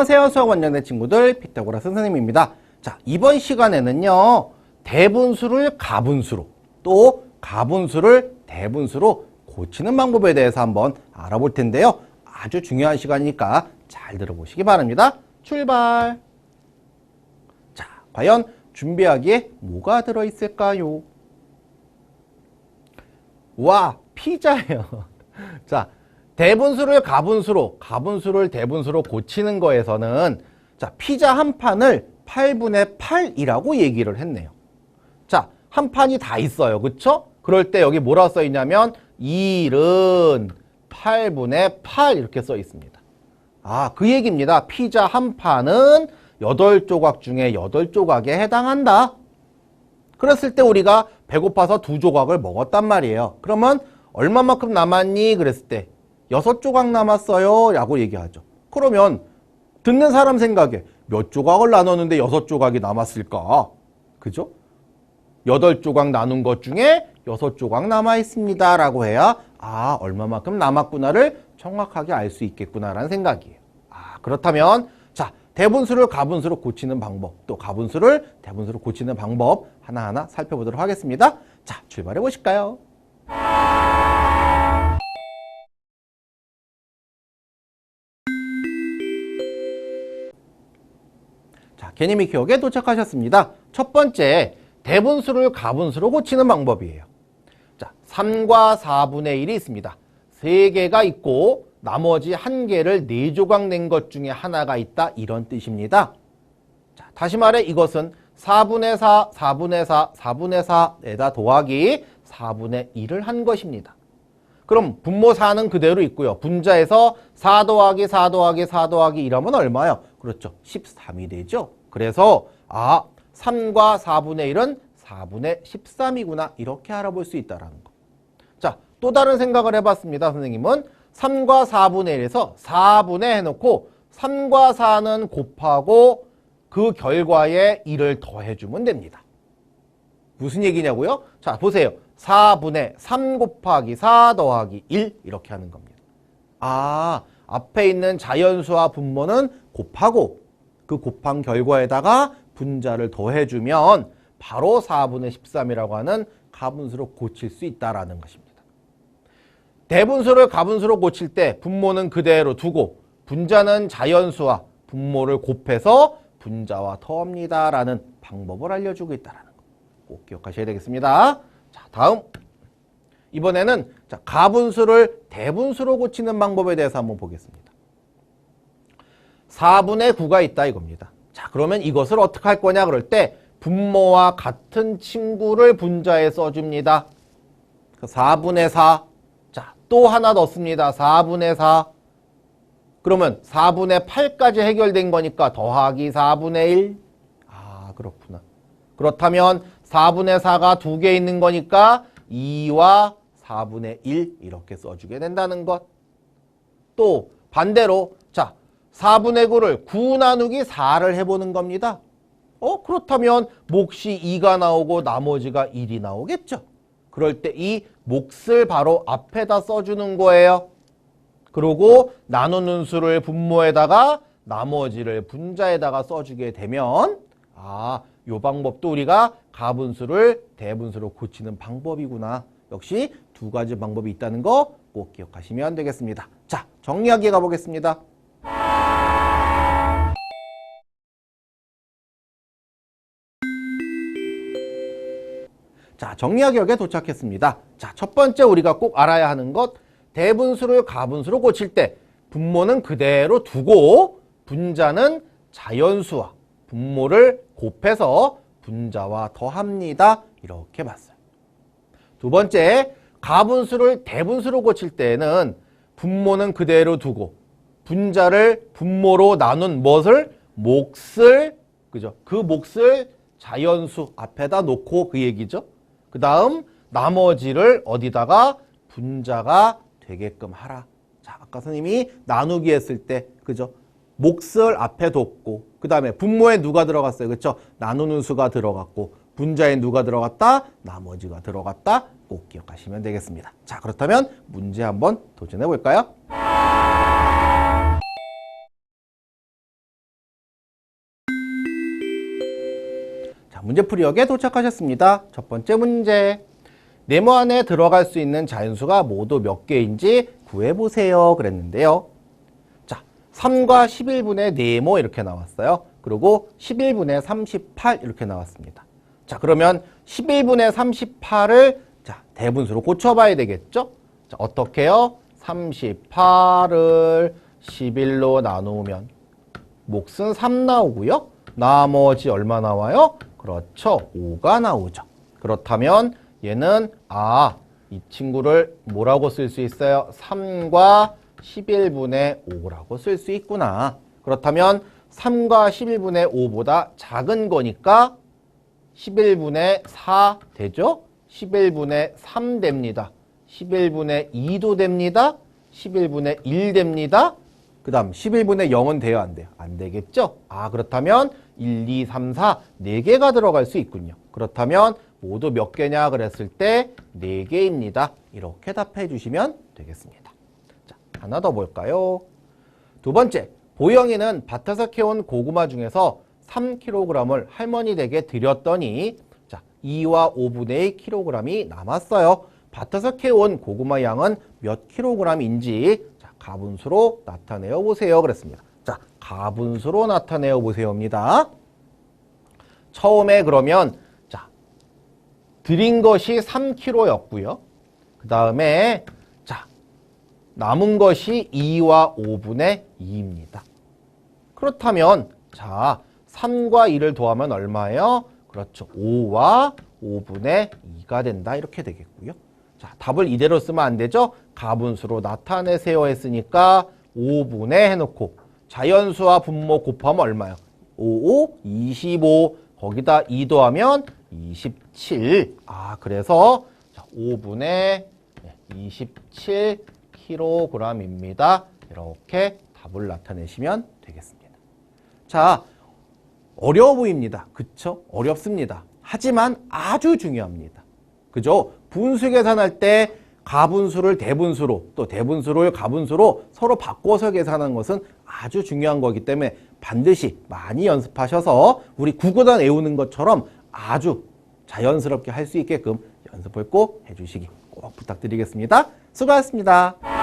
안녕하세요. 수학 원장대 친구들 피타고라스 선생님입니다. 자, 이번 시간에는요. 대분수를 가분수로 또 가분수를 대분수로 고치는 방법에 대해서 한번 알아볼 텐데요. 아주 중요한 시간이니까 잘 들어보시기 바랍니다. 출발! 자, 과연 준비하기에 뭐가 들어있을까요? 와, 피자예요. 자, 대분수를 가분수로, 가분수를 대분수로 고치는 거에서는 자, 피자 한 판을 8분의 8이라고 얘기를 했네요. 자, 한 판이 다 있어요. 그쵸? 그럴 때 여기 뭐라 써 있냐면 1은 8분의 8 이렇게 써 있습니다. 아, 그 얘기입니다. 피자 한 판은 8조각 중에 8조각에 해당한다. 그랬을 때 우리가 배고파서 두 조각을 먹었단 말이에요. 그러면 얼마만큼 남았니? 그랬을 때 여섯 조각 남았어요. 라고 얘기하죠. 그러면 듣는 사람 생각에 몇 조각을 나눴는데 여섯 조각이 남았을까? 그죠? 여덟 조각 나눈 것 중에 여섯 조각 남아 있습니다. 라고 해야 아, 얼마만큼 남았구나를 정확하게 알 수 있겠구나라는 생각이에요. 아, 그렇다면 자, 대분수를 가분수로 고치는 방법, 또 가분수를 대분수로 고치는 방법 하나하나 살펴보도록 하겠습니다. 자, 출발해 보실까요? 자, 개념이 기억에 도착하셨습니다. 첫 번째, 대분수를 가분수로 고치는 방법이에요. 자, 3과 4분의 1이 있습니다. 3개가 있고 나머지 1개를 4조각 낸 것 중에 하나가 있다. 이런 뜻입니다. 자, 다시 말해 이것은 4분의 4, 4분의 4, 4분의 4에다 더하기 4분의 1을 한 것입니다. 그럼 분모 4는 그대로 있고요. 분자에서 4 더하기 4 더하기 4 더하기 1하면 얼마요? 그렇죠. 13이 되죠. 그래서 아 3과 4분의 1은 4분의 13이구나 이렇게 알아볼 수 있다는 거. 자, 또 다른 생각을 해봤습니다. 선생님은 3과 4분의 1에서 4분의 해놓고 3과 4는 곱하고 그 결과에 1을 더해주면 됩니다. 무슨 얘기냐고요? 자, 보세요. 4분의 3 곱하기 4 더하기 1 이렇게 하는 겁니다. 아, 앞에 있는 자연수와 분모는 곱하고 그 곱한 결과에다가 분자를 더해주면 바로 4분의 13이라고 하는 가분수로 고칠 수 있다라는 것입니다. 대분수를 가분수로 고칠 때 분모는 그대로 두고 분자는 자연수와 분모를 곱해서 분자와 더합니다라는 방법을 알려주고 있다는 거. 꼭 기억하셔야 되겠습니다. 자, 다음. 이번에는 자, 가분수를 대분수로 고치는 방법에 대해서 한번 보겠습니다. 4분의 9가 있다 이겁니다. 자, 그러면 이것을 어떻게 할 거냐 그럴 때 분모와 같은 친구를 분자에 써줍니다. 4분의 4. 자, 또 하나 넣습니다. 4분의 4. 그러면 4분의 8까지 해결된 거니까 더하기 4분의 1. 아, 그렇구나. 그렇다면 4분의 4가 두 개 있는 거니까 2와 4분의 1 이렇게 써주게 된다는 것. 또 반대로 자 4분의 9를 9 나누기 4를 해보는 겁니다. 어 그렇다면 몫이 2가 나오고 나머지가 1이 나오겠죠. 그럴 때 이 몫을 바로 앞에다 써주는 거예요. 그리고 나누는 수를 분모에다가 나머지를 분자에다가 써주게 되면 아, 요 방법도 우리가 가분수를 대분수로 고치는 방법이구나. 역시 두 가지 방법이 있다는 거 꼭 기억하시면 되겠습니다. 자, 정리하기 가보겠습니다. 자, 정리하기역에 도착했습니다. 자, 첫 번째 우리가 꼭 알아야 하는 것 대분수를 가분수로 고칠 때 분모는 그대로 두고 분자는 자연수와 분모를 곱해서 분자와 더합니다. 이렇게 봤어요. 두 번째, 가분수를 대분수로 고칠 때는 분모는 그대로 두고 분자를 분모로 나눈 무엇을 몫을 그죠? 그 몫을 자연수 앞에다 놓고 그 얘기죠. 그 다음 나머지를 어디다가 분자가 되게끔 하라. 자, 아까 선생님이 나누기 했을 때 그죠? 목설 앞에 뒀고 그 다음에 분모에 누가 들어갔어요? 그렇죠? 나누는 수가 들어갔고 분자에 누가 들어갔다? 나머지가 들어갔다. 꼭 기억하시면 되겠습니다. 자 그렇다면 문제 한번 도전해 볼까요? 자 문제풀이역에 도착하셨습니다. 첫 번째 문제 네모 안에 들어갈 수 있는 자연수가 모두 몇 개인지 구해보세요 그랬는데요. 자, 3과 11분의 네모 이렇게 나왔어요. 그리고 11분의 38 이렇게 나왔습니다. 자, 그러면 11분의 38을 자, 대분수로 고쳐봐야 되겠죠? 자, 어떻게요? 38을 11로 나누면 몫은 3 나오고요. 나머지 얼마 나와요? 그렇죠. 5가 나오죠. 그렇다면 얘는 아, 이 친구를 뭐라고 쓸 수 있어요? 3과 11분의 5라고 쓸 수 있구나. 그렇다면 3과 11분의 5보다 작은 거니까 11분의 4 되죠? 11분의 3 됩니다. 11분의 2도 됩니다. 11분의 1 됩니다. 그 다음 11분의 0은 돼요? 안 돼요? 안 되겠죠? 아 그렇다면 1, 2, 3, 4 4개가 들어갈 수 있군요. 그렇다면 모두 몇 개냐 그랬을 때 4개입니다. 이렇게 답해 주시면 되겠습니다. 자, 하나 더 볼까요? 두 번째, 보영이는 밭에서 캐온 고구마 중에서 3kg을 할머니 댁에 드렸더니 자, 2와 5분의 1kg이 남았어요. 밭에서 캐온 고구마 양은 몇 kg인지 자, 가분수로 나타내어 보세요. 그랬습니다. 자, 가분수로 나타내어 보세요입니다. 처음에 그러면 자, 드린 것이 3kg였고요. 그 다음에 자, 남은 것이 2와 5분의 2입니다. 그렇다면 자 3과 2를 더하면 얼마예요? 그렇죠. 5와 5분의 2가 된다. 이렇게 되겠고요. 자 답을 이대로 쓰면 안 되죠. 가분수로 나타내세요 했으니까 5분의 해놓고 자연수와 분모 곱하면 얼마요? 5, 5, 25 거기다 2 더하면 27. 아 그래서 자, 5분의 27kg입니다. 이렇게 답을 나타내시면 되겠습니다. 자, 어려워 보입니다. 그쵸? 어렵습니다. 하지만 아주 중요합니다. 그죠? 분수 계산할 때 가분수를 대분수로 또 대분수를 가분수로 서로 바꿔서 계산하는 것은 아주 중요한 거기 때문에 반드시 많이 연습하셔서 우리 구구단 외우는 것처럼 아주 자연스럽게 할 수 있게끔 연습을 꼭 해주시기 꼭 부탁드리겠습니다. 수고하셨습니다.